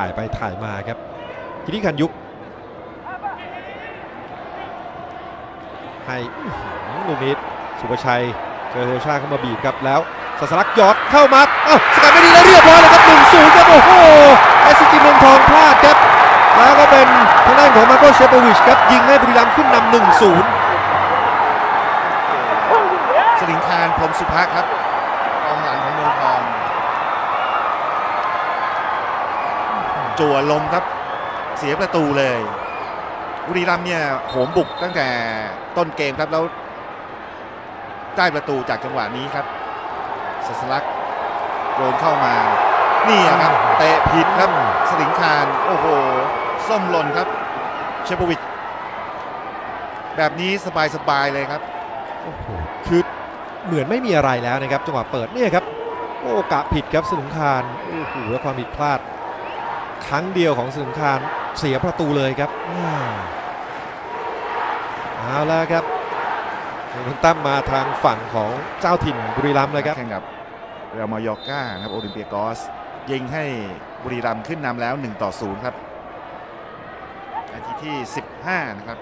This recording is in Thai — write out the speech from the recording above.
ถ่ายไปถ่ายมาครับกิติคันยุกให้ลูกนี้สุภชัยเจอโรชาเข้ามาบีบครับแล้วสัสลักยอดเข้ามาอ้าสกัดไม่ดีแล้วเรียบร้อยเลยครับ1-0ครับโอ้โหเอสจิเมืองทองพลาดครับแล้วก็เป็นทางด้านของมาโกเชโปวิชครับยิงให้บุรีรัมย์ขึ้นนำ1-0สลิงคารพรมสุภาครับกองหลังของเมืองทอง จั่วลมครับ เสียประตูเลยบุรีรัมเนี่ยโหมบุกตั้งแต่ต้นเกมครับแล้วได้ประตูจากจังหวะนี้ครับสัสลักโยนเข้ามา นี่อะครับเตะผิดครับสลิงคารโอ้โหส้มหล่นครับ เชปวิชแบบนี้สบายๆเลยครับโอ้โหคือเหมือนไม่มีอะไรแล้วนะครับ จังหวะเปิดเนี่ยครับ โอ้กะผิดครับสนุงคารโอ้โหแล้วความผิดพลาด ครั้งเดียวของสนุงคารเสียประตูเลยครับอ่าเอาแล้วครับคุณตั้มมาทางฝั่งของเจ้าถิ่นบุรีรัมย์เลยครับแข่งกับเรอัลมายอร์กานะครับโอลิมเปียกอสยิงให้บุรีรัมย์ขึ้นนำแล้ว 1 ต่อ 0 ครับ นาทีที่ 15 นะครับ